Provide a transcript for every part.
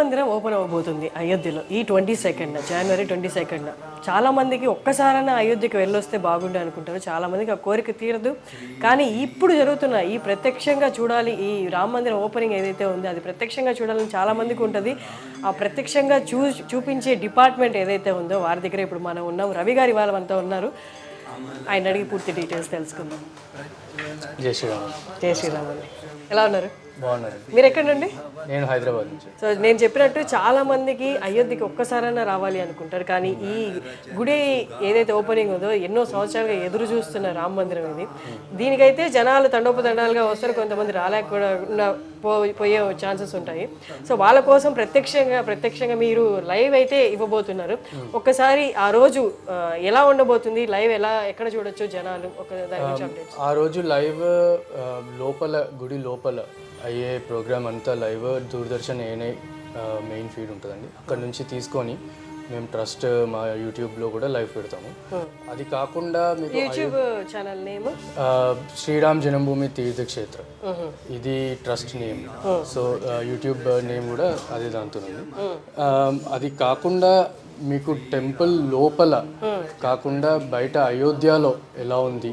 మందిరం ఓపెన్ అవ్వబోతుంది అయోధ్యలో ఈ ట్వంటీ సెకండ్ జనవరి ట్వంటీ సెకండ్ చాలా మందికి ఒక్కసారైనా అయోధ్యకి వెళ్ళొస్తే బాగుండే అనుకుంటారు. చాలా మందికి ఆ కోరిక తీరదు. కానీ ఇప్పుడు జరుగుతున్న ఈ ప్రత్యక్షంగా చూడాలి ఈ రామ మందిరం ఓపెనింగ్ ఏదైతే ఉందో అది ప్రత్యక్షంగా చూడాలని చాలా మందికి ఉంటుంది. ఆ ప్రత్యక్షంగా చూ చూపించే డిపార్ట్మెంట్ ఏదైతే ఉందో వారి దగ్గర ఇప్పుడు మనం ఉన్నాం. రవి గారి వాళ్ళ ఉన్నారు. ఆయన అడిగి పూర్తి డీటెయిల్స్ తెలుసుకుందాం. జై శ్రీరామ్. జై శ్రీరామ్. అండి ఎలా ఉన్నారు? బాగున్నారండి మీరు ఎక్కడ నుండి? నేను హైదరాబాద్ నుంచి. సో నేను చెప్పినట్టు చాలా మందికి అయోధ్యకి ఒక్కసారైనా రావాలి అనుకుంటారు. కానీ ఈ గుడి ఏదైతే ఓపెనింగ్ ఉందో ఎన్నో సంవత్సరాలుగా ఎదురు చూస్తున్న రామ మందిరం ఇది. దీనికైతే జనాలు తండోపతండాలుగా వస్తారు. కొంతమంది రాలేక కూడా ఉన్న- పో- పోయే ఛాన్సెస్ ఉంటాయి. సో వాళ్ళ కోసం ప్రత్యక్షంగా ప్రత్యక్షంగా మీరు లైవ్ అయితే ఇవ్వబోతున్నారు. ఒక్కసారి ఆ రోజు ఎలా ఉండబోతుంది? లైవ్ ఎలా ఎక్కడ చూడొచ్చు జనాలు? ఒక దాని గురించి అప్డేట్ ఆ రోజు లైవ్ లోపల గుడి లోపల అయ్యే ప్రోగ్రామ్ అంతా live Doordarshan ANI main feed ఉంటుందండి. అక్కడ నుంచి తీసుకొని మేము ట్రస్ట్ మా యూట్యూబ్లో కూడా లైవ్ పెడతాము. అది కాకుండా మీకు YouTube channel name? Shriram Janmabhoomi Teerthakshetra. ఇది ట్రస్ట్ నేమ్. సో ఆ, యూట్యూబ్ నేమ్ కూడా అదే దాంతో అది కాకుండా మీకు టెంపుల్ లోపల కాకుండా బయట అయోధ్యలో ఎలా ఉంది?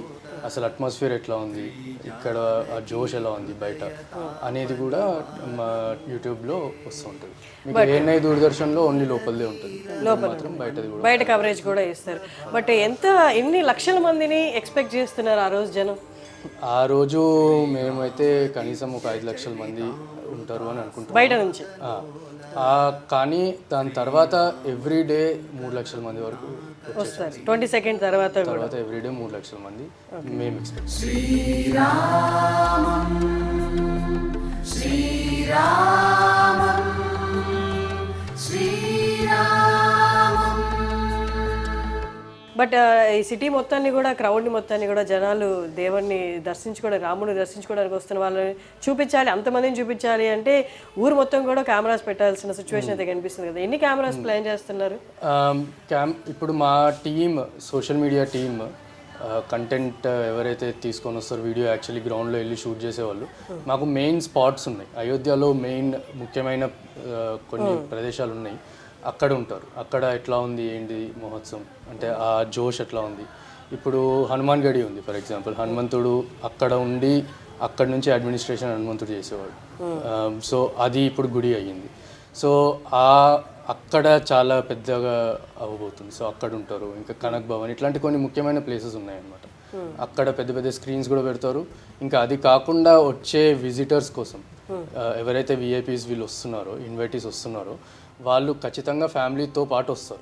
అసలు అట్మాస్ఫియర్ ఎట్లా ఉంది? ఇక్కడ ఆ జోష్ ఎలా ఉంది బయట? అనేది కూడా మా యూట్యూబ్లో వస్తూ ఉంటుంది. మీకు ఏఎన్ఐ దూరదర్శన్లో ఓన్లీ లోపలదే ఉంటుంది. మాత్రం బయటది కూడా. బయట కవరేజ్ కూడా ఇస్తారు. బట్ ఎంత ఎన్ని లక్షల మందిని ఎక్స్పెక్ట్ చేస్తున్నారు ఆ రోజు జనం? ఆ రోజు మేమైతే కనీసం ఒక ఐదు లక్షల మంది ఉంటారు అని అనుకుంటున్నాం. బయట నుంచి? కానీ దాని తర్వాత ఎవ్రీ డే మూడు లక్షల మంది వరకు వస్తారు. ట్వంటీ సెకండ్ తర్వాత కూడా? తర్వాత ఎవ్రీ డే మూడు లక్షల మంది మేము ఎక్స్పెక్ట్ బట్ ఈ సిటీ మొత్తాన్ని కూడా క్రౌడ్ని మొత్తాన్ని కూడా జనాలు దేవుణ్ణి దర్శించుకోవడానికి రాముని దర్శించుకోవడానికి వస్తున్న వాళ్ళని చూపించాలి అంతమందిని చూపించాలి అంటే ఊరు మొత్తం కూడా కెమెరాస్ పెట్టాల్సిన సిచ్యువేషన్ అయితే కనిపిస్తుంది కదా. ఎన్ని కెమెరాస్ ప్లాన్ చేస్తున్నారు? క్యామ్ ఇప్పుడు మా team social media team content ఎవరైతే తీసుకొని వస్తారో వీడియో యాక్చువల్లీ గ్రౌండ్లో వెళ్ళి షూట్ చేసేవాళ్ళు మాకు మెయిన్ స్పాట్స్ ఉన్నాయి. అయోధ్యలో మెయిన్ ముఖ్యమైన కొన్ని ప్రదేశాలు ఉన్నాయి. అక్కడ ఉంటారు. అక్కడ ఎట్లా ఉంది? ఏంటి మహోత్సవం? అంటే ఆ జోష్ ఎట్లా ఉంది? ఇప్పుడు హనుమాన్ గడి ఉంది ఫర్ ఎగ్జాంపుల్. హనుమంతుడు అక్కడ ఉండి అక్కడ నుంచి అడ్మినిస్ట్రేషన్ హనుమంతుడు చేసేవాడు. సో అది ఇప్పుడు గుడి అయ్యింది. సో ఆ అక్కడ చాలా పెద్దగా అవ్వబోతుంది సో అక్కడ ఉంటారు. ఇంకా కనక్ భవన్ ఇట్లాంటి కొన్ని ముఖ్యమైన ప్లేసెస్ ఉన్నాయన్నమాట. అక్కడ పెద్ద పెద్ద స్క్రీన్స్ కూడా పెడతారు. ఇంకా అది కాకుండా వచ్చే విజిటర్స్ కోసం ఆ, ఎవరైతే విఐపీస్ వీళ్ళు వస్తున్నారో ఇన్వైటీస్ వస్తున్నారో వాళ్ళు ఖచ్చితంగా ఫ్యామిలీతో పాటు వస్తారు.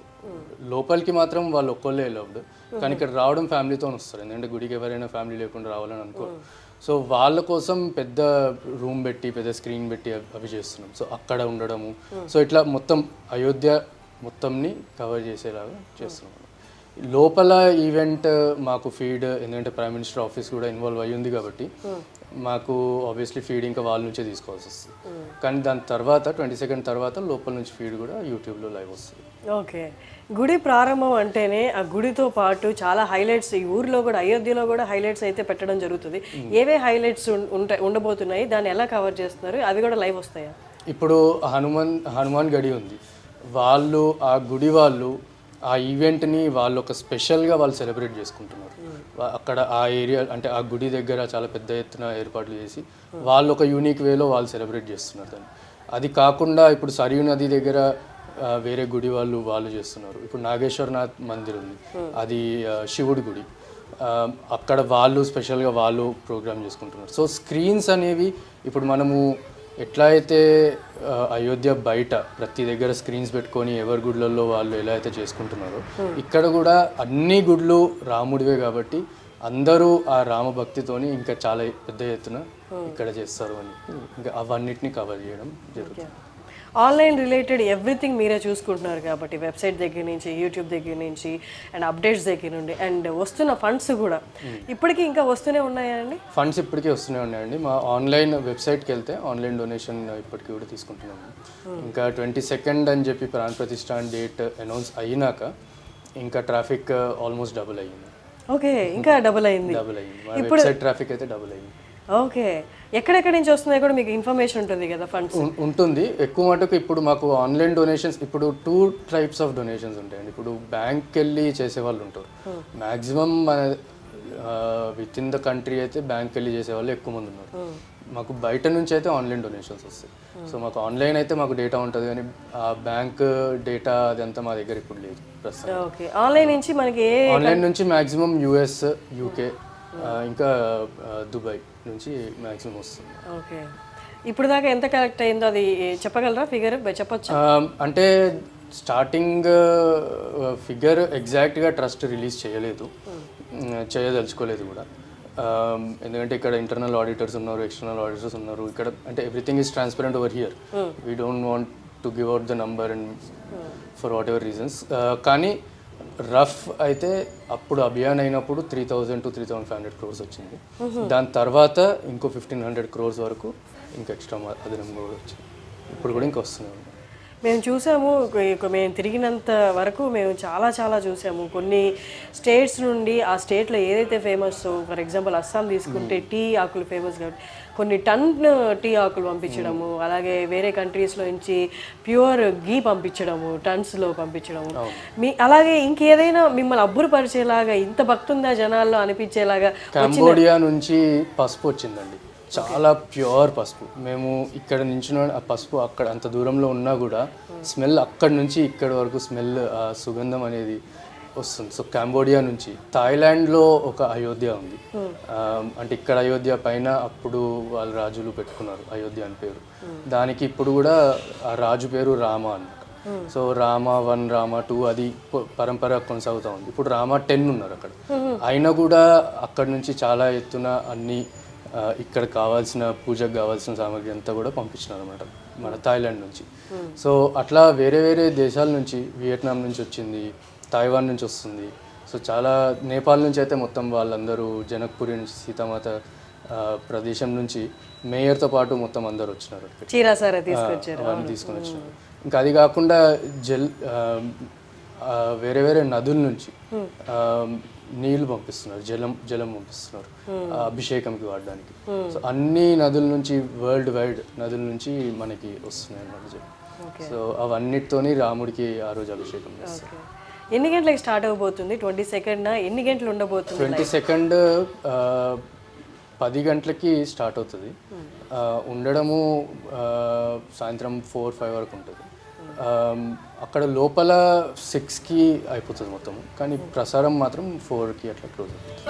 లోపలికి మాత్రం వాళ్ళు ఒక్కళ్ళే వెళ్ళవద్దు కానీ ఇక్కడ రావడం ఫ్యామిలీతో వస్తారు. ఎందుకంటే గుడికి ఎవరైనా ఫ్యామిలీ లేకుండా రావాలని అనుకోరు. సో వాళ్ళ కోసం పెద్ద రూమ్ పెట్టి పెద్ద స్క్రీన్ పెట్టి అవి- చేస్తున్నాం. సో అక్కడ ఉండడము. సో ఇట్లా మొత్తం అయోధ్య మొత్తంని కవర్ చేసేలాగా చేస్తున్నాం. లోపల ఈవెంట్ మాకు ఫీడ్ ఎందుకంటే ప్రైమ్ మినిస్టర్ ఆఫీస్ కూడా ఇన్వాల్వ్ అయ్యింది కాబట్టి మాకు ఆబ్వియస్లీ ఫీడ్ ఇంకా వాళ్ళ నుంచే తీసుకోవాల్సి వస్తుంది. కానీ దాని తర్వాత ట్వంటీ సెకండ్ తర్వాత లోపల నుంచి ఫీడ్ కూడా యూట్యూబ్లో లైవ్ వస్తుంది. ఓకే. గుడి ప్రారంభం అంటేనే ఆ గుడితో పాటు చాలా హైలైట్స్ ఈ ఊర్లో కూడా అయోధ్యలో కూడా హైలైట్స్ అయితే పెట్టడం జరుగుతుంది. ఏవే హైలైట్స్ ఉంటాయి ఉండబోతున్నాయి? దాన్ని ఎలా కవర్ చేస్తున్నారు? అవి కూడా లైవ్ వస్తాయా? ఇప్పుడు హనుమాన్ హనుమాన్ గడి ఉంది. వాళ్ళు ఆ గుడి వాళ్ళు ఆ ఈవెంట్ని వాళ్ళు ఒక స్పెషల్గా వాళ్ళు సెలబ్రేట్ చేసుకుంటున్నారు. అక్కడ ఆ ఏరియా అంటే ఆ గుడి దగ్గర చాలా పెద్ద ఎత్తున ఏర్పాట్లు చేసి వాళ్ళు ఒక యూనిక్ వేలో వాళ్ళు సెలబ్రేట్ చేస్తున్నారు దాన్ని. అది కాకుండా ఇప్పుడు సరియు నది దగ్గర వేరే గుడి వాళ్ళు వాళ్ళు చేస్తున్నారు. ఇప్పుడు నాగేశ్వరనాథ్ మందిర్ ఉంది. అది శివుడి గుడి. అక్కడ వాళ్ళు స్పెషల్గా వాళ్ళు ప్రోగ్రామ్ చేసుకుంటున్నారు. సో స్క్రీన్స్ అనేవి ఇప్పుడు మనము ఎట్లా అయితే అయోధ్య బయట ప్రతి దగ్గర స్క్రీన్స్ పెట్టుకొని ఎవరి గుడ్లలో వాళ్ళు ఎలా అయితే చేసుకుంటున్నారో ఇక్కడ కూడా అన్ని గుడ్లు రాముడివే కాబట్టి అందరూ ఆ రామ భక్తితోని ఇంకా చాలా పెద్ద ఎత్తున ఇక్కడ చేస్తారు అని. ఇంకా అవన్నిటిని కవర్ చేయడం జరుగుతుంది. ఆన్లైన్ రిలేటెడ్ ఎవ్రీథింగ్ మీరే చూసుకుంటున్నారు కాబట్టి వెబ్సైట్ దగ్గర నుంచి యూట్యూబ్ దగ్గర నుంచి అండ్ అప్డేట్స్ దగ్గర నుండి అండ్ వస్తున్న ఫండ్స్ కూడా. ఇప్పటికీ ఇంకా వస్తూనే ఉన్నాయా అండి? ఫండ్స్ ఇప్పటికీ వస్తూనే ఉన్నాయండి. మా ఆన్లైన్ వెబ్సైట్కి వెళ్తే ఆన్లైన్ డొనేషన్ ఇప్పటికీ కూడా తీసుకుంటున్నాము. ఇంకా ట్వంటీ సెకండ్ అని చెప్పి ప్రాణ ప్రతిష్ట డేట్ అనౌన్స్ అయినాక ఇంకా ట్రాఫిక్ ఆల్మోస్ట్ డబుల్ అయ్యింది. ఓకే ఇంకా డబుల్ అయింది. డబుల్ అయ్యింది. మా వెబ్సైట్ ట్రాఫిక్ అయితే డబుల్ అయ్యింది. ఓకే. ఎక్కడెక్కడి నుంచి వస్తున్నాయి కూడా మీకు ఇన్ఫర్మేషన్ ఉంటుంది కదా ఫండ్స్ ఉంటుంది. ఎక్కువ మటుకు ఇప్పుడు మాకు ఆన్లైన్ డొనేషన్స్ ఇప్పుడు టూ టైప్స్ ఆఫ్ డొనేషన్స్ ఉంటాయండి. ఇప్పుడు బ్యాంక్కి వెళ్ళి చేసే వాళ్ళు ఉంటారు మ్యాక్సిమం మన విత్ ఇన్ ద కంట్రీ అయితే బ్యాంక్కి వెళ్ళి చేసే వాళ్ళు ఎక్కువ మంది ఉన్నారు. మాకు బయట నుంచి అయితే ఆన్లైన్ డొనేషన్స్ వస్తాయి. సో మాకు ఆన్లైన్ అయితే మాకు డేటా ఉంటుంది కానీ ఆ బ్యాంక్ డేటా అదంతా మా దగ్గర ఇప్పుడు లేదు ప్రస్తుతం. ఓకే. ఆన్లైన్ నుంచి మనకి ఆన్లైన్ నుంచి మ్యాక్సిమం యూఎస్ యూకే ఇంకా దుబాయ్ నుంచి మ్యాక్సిమం వస్తుంది. ఓకే. ఇప్పుడు దాకా ఎంత కలెక్ట్ అయిందో అది చెప్పగలరా ఫిగర్? చెప్పొచ్చు? అంటే స్టార్టింగ్ ఫిగర్ ఎగ్జాక్ట్గా ట్రస్ట్ రిలీజ్ చేయలేదు. చేయదలుచుకోలేదు కూడా. ఎందుకంటే ఇక్కడ ఇంటర్నల్ ఆడిటర్స్ ఉన్నారు ఎక్స్టర్నల్ ఆడిటర్స్ ఉన్నారు. ఇక్కడ అంటే everything is transparent over here. We don't want to give out the number and for whatever reasons కానీ రఫ్ అయితే అప్పుడు అభియాన్ అయినప్పుడు three thousand to three thousand five hundred crores వచ్చింది. దాని తర్వాత ఇంకో ఫిఫ్టీన్ హండ్రెడ్ క్రోర్స్ వరకు ఇంకా ఎక్స్ట్రా అదనంగా కూడా వచ్చింది. ఇప్పుడు కూడా ఇంకా వస్తూనే ఉంది మేము చూసాము మేము తిరిగినంత వరకు మేము చాలా చాలా చూసాము. కొన్ని స్టేట్స్ నుండి ఆ స్టేట్లో ఏదైతే ఫేమస్ ఫర్ ఎగ్జాంపుల్ అస్సాం తీసుకుంటే టీ ఆకులు ఫేమస్ కాబట్టి కొన్ని టన్ టీ ఆకులు పంపించడము అలాగే వేరే కంట్రీస్లో నుంచి ప్యూర్ గీ పంపించడము టన్స్లో పంపించడము. మీ అలాగే ఇంకేదైనా మిమ్మల్ని అబ్బురపరిచేలాగా ఇంత భక్తుందా జనాల్లో అనిపించేలాగా కంబోడియా నుంచి పసుపు వచ్చిందండి. చాలా ప్యూర్ పసుపు. మేము ఇక్కడ నుంచి ఆ పసుపు అక్కడ అంత దూరంలో ఉన్నా కూడా స్మెల్ అక్కడ నుంచి ఇక్కడ వరకు స్మెల్ సుగంధం అనేది వస్తుంది. సో కంబోడియా నుంచి. థాయిలాండ్లో ఒక అయోధ్య ఉంది. అంటే ఇక్కడ అయోధ్య పైన అప్పుడు వాళ్ళ రాజులు పెట్టుకున్నారు అయోధ్య అని పేరు. దానికి ఇప్పుడు కూడా ఆ రాజు పేరు రామ అన్నమాట. So Rama one Rama two అది పరంపర కొనసాగుతూ ఉంది. ఇప్పుడు రామ టెన్ ఉన్నారు అక్కడ. అయినా కూడా అక్కడ నుంచి చాలా ఎత్తున అన్ని ఇక్కడ కావాల్సిన పూజకు కావాల్సిన సామాగ్రి అంతా కూడా పంపించినారు అనమాట మన థాయిలాండ్ నుంచి. సో అట్లా వేరే వేరే దేశాల నుంచి వియట్నాం నుంచి వచ్చింది తైవాన్ నుంచి వస్తుంది. సో చాలా నేపాల్ నుంచి అయితే మొత్తం వాళ్ళందరూ జనక్పురి నుంచి సీతామాత ప్రదేశం నుంచి మేయర్తో పాటు మొత్తం అందరు వచ్చినారు అవన్నీ తీసుకొని వచ్చినారు. ఇంకా అది కాకుండా జల్ వేరే వేరే నదుల నుంచి ఆ, నీళ్ళు పంపిస్తున్నారు జలం జలం పంపిస్తున్నారు ఆ, అభిషేకంకి వాడడానికి. సో అన్ని నదుల నుంచి వరల్డ్ వైడ్ నదుల నుంచి మనకి వస్తున్నాయి అన్నమాట సో అవన్నిటితోని రాముడికి ఆ రోజు అభిషేకం చేస్తారు. ఎన్ని గంటలకు స్టార్ట్ అవబోతుంది? ట్వంటీ సెకండ్ ఎన్ని గంటలు ఉండబోతుంది ట్వంటీ సెకండ్ పది గంటలకి స్టార్ట్ అవుతుంది. ఆ, ఉండడము సాయంత్రం ఫోర్ ఫైవ్ వరకు ఉంటుంది. అక్కడ లోపల సిక్స్కి అయిపోతుంది మొత్తం. కానీ ప్రసారం మాత్రం ఫోర్కి అట్లా క్లోజ్ అవుతుంది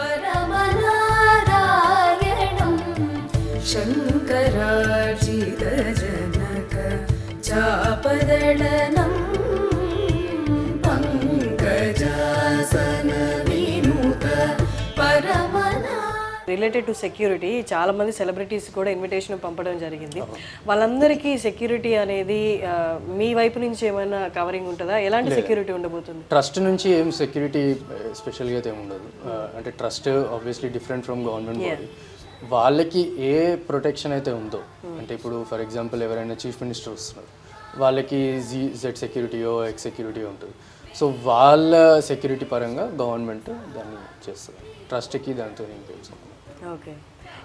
రిలేటెడ్ టు సెక్యూరిటీ చాలా మంది సెలబ్రిటీస్ కూడా ఇన్విటేషన్ పంపడం జరిగింది. వాళ్ళందరికీ సెక్యూరిటీ అనేది మీ వైపు నుంచి ఏమైనా కవరింగ్ ఉంటుందా? ఎలాంటి సెక్యూరిటీ ఉండబోతుంది? ట్రస్ట్ నుంచి ఏం సెక్యూరిటీ స్పెషల్గా అయితే ఉండదు. అంటే trust obviously different from government body వాళ్ళకి ఏ ప్రొటెక్షన్ అయితే ఉందో అంటే ఇప్పుడు ఫర్ ఎగ్జాంపుల్ ఎవరైనా చీఫ్ మినిస్టర్ వస్తున్నారు వాళ్ళకి జీ జెడ్ సెక్యూరిటీయో ఎక్స్ సెక్యూరిటీయో ఉంటుంది. సో వాళ్ళ సెక్యూరిటీ పరంగా గవర్నమెంట్ దాన్ని చేస్తుంది. ట్రస్ట్కి దాంతో ఇంకేం ఓకే.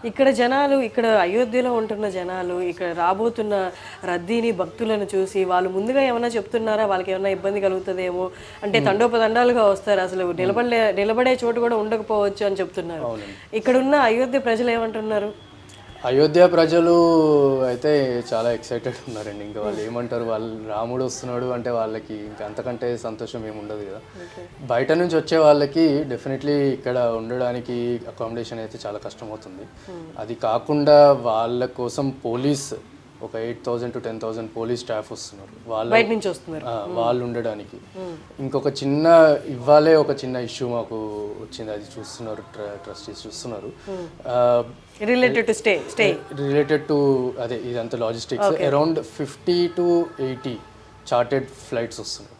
ఇక్కడ జనాలు ఇక్కడ అయోధ్యలో ఉంటున్న జనాలు ఇక్కడ రాబోతున్న రద్దీని భక్తులను చూసి వాళ్ళు ముందుగా ఏమైనా చెప్తున్నారా? వాళ్ళకి ఏమైనా ఇబ్బంది కలుగుతుందేమో? అంటే తండోపతండాలుగా వస్తారు. అసలు నిలబడలే నిలబడే చోటు కూడా ఉండకపోవచ్చు అని చెప్తున్నారు. ఇక్కడున్న అయోధ్య ప్రజలు ఏమంటున్నారు? అయోధ్య ప్రజలు అయితే చాలా ఎక్సైటెడ్ ఉన్నారండి. ఇంకా వాళ్ళు ఏమంటారు వాళ్ళు రాముడు వస్తున్నాడు అంటే వాళ్ళకి ఇంకా అంతకంటే సంతోషం ఏమి ఉండదు కదా. బయట నుంచి వచ్చే వాళ్ళకి డెఫినెట్లీ ఇక్కడ ఉండడానికి అకామిడేషన్ అయితే చాలా కష్టం అవుతుంది అది కాకుండా వాళ్ళ కోసం పోలీస్ ఒక eight thousand to ten thousand police staff వస్తున్నారు. వాళ్ళ బయట నుంచి వస్తున్నారు. వాళ్ళు ఉండడానికి. ఇంకొక చిన్న ఇవ్వాలే ఒక చిన్న ఇష్యూ మాకు వచ్చింది. అది చూస్తున్నారు ట్రస్టీస్ చూస్తున్నారు. Related to stay stay related to అదే ఇదంతా logistics around fifty to eighty chartered flights వస్తున్నాయి.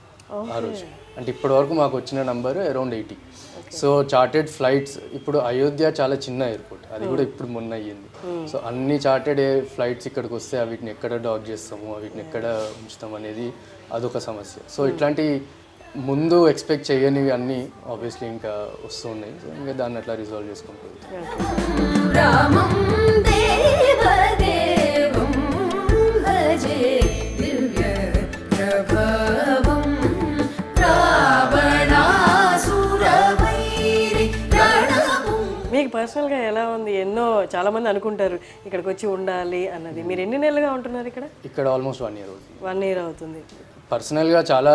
ఆ రోజు. అంటే ఇప్పటి వరకు మాకు వచ్చిన number around eighty so chartered flights ఇప్పుడు అయోధ్య చాలా చిన్న ఎయిర్పోర్ట్ అది కూడా ఇప్పుడు మొన్న అయ్యింది. సో అన్ని చార్టెడ్ ఫ్లైట్స్ ఇక్కడికి వస్తే వీటిని ఎక్కడ డాక్ చేస్తాము వీటిని ఎక్కడ ఉంచుతాం అనేది అదొక సమస్య. సో ఇట్లాంటి ముందు ఎక్స్పెక్ట్ చేయనివి అన్నీ ఆబ్వియస్లీ ఇంకా వస్తున్నాయి సో ఇంకా దాన్ని అట్లా రిజాల్వ్ చేసుకుంటుంది మీకు పర్సనల్గా ఎలా ఉంది? ఎన్నో చాలా మంది అనుకుంటారు ఇక్కడికి వచ్చి ఉండాలి అన్నది. మీరు ఎన్ని నెలలుగా ఉంటున్నారు ఇక్కడ? ఇక్కడ ఆల్మోస్ట్ వన్ ఇయర్ అవుతుంది. వన్ ఇయర్ అవుతుంది. పర్సనల్గా చాలా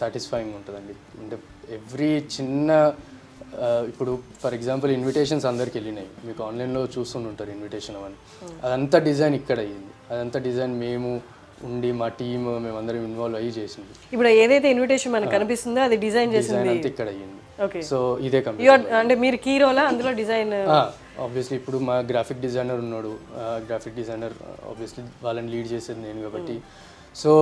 సాటిస్ఫైయింగ్ ఉంటుందండి. అంటే ఎవ్రీ చిన్న ఇప్పుడు ఫర్ ఎగ్జాంపుల్ ఇన్విటేషన్స్ అందరికి వెళ్ళినాయి. మీకు ఆన్లైన్లో చూస్తుంటారు ఇన్విటేషన్ అవన్నీ. అదంతా డిజైన్ ఇక్కడ అయ్యింది అదంతా డిజైన్ మేము ఉండి మా టీమ్ మేమందరం ఇన్వాల్వ్ అయ్యి చేసింది. ఇప్పుడు ఏదైతే ఇన్విటేషన్ మనకు కనిపిస్తుందో అది డిజైన్ చేసింది. అంతా ఇక్కడ అయ్యింది. ఓకే సో ఇదే కంపెనీ యు అంటే మీరు కీ రోలా అందులో డిజైన్ ఆబ్వియస్లీ ఇప్పుడు మా గ్రాఫిక్ డిజైనర్ ఉన్నాడు. గ్రాఫిక్ డిజైనర్ ఆబ్వియస్లీ వాళ్ళని లీడ్ చేసేది నేను కాబట్టి. సో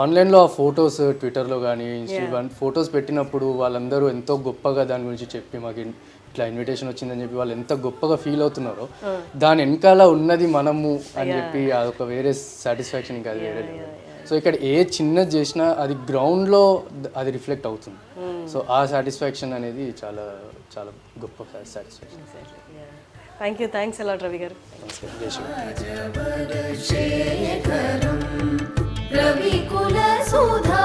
ఆన్లైన్లో ఆ ఫొటోస్ ట్విట్టర్లో కానీ ఇన్స్టాగ్రామ్ ఫొటోస్ పెట్టినప్పుడు వాళ్ళందరూ ఎంతో గొప్పగా దాని గురించి చెప్పి మాకు ఇట్లా ఇన్విటేషన్ వచ్చిందని చెప్పి వాళ్ళు ఎంత గొప్పగా ఫీల్ అవుతున్నారో దాని వెనకాల ఉన్నది మనము అని చెప్పి అదొక వేరే సాటిస్ఫాక్షన్ ఇంకా అది వేరే. సో ఇక్కడ ఏ చిన్నది చేసినా అది గ్రౌండ్లో అది రిఫ్లెక్ట్ అవుతుంది. సో ఆ సాటిస్ఫాక్షన్ అనేది చాలా చాలా గొప్ప సాటిస్ఫాక్షన్ థ్యాంక్ యూ థ్యాంక్స్ ఎలా రవి గారు. శ్రీ రవికుల సుధా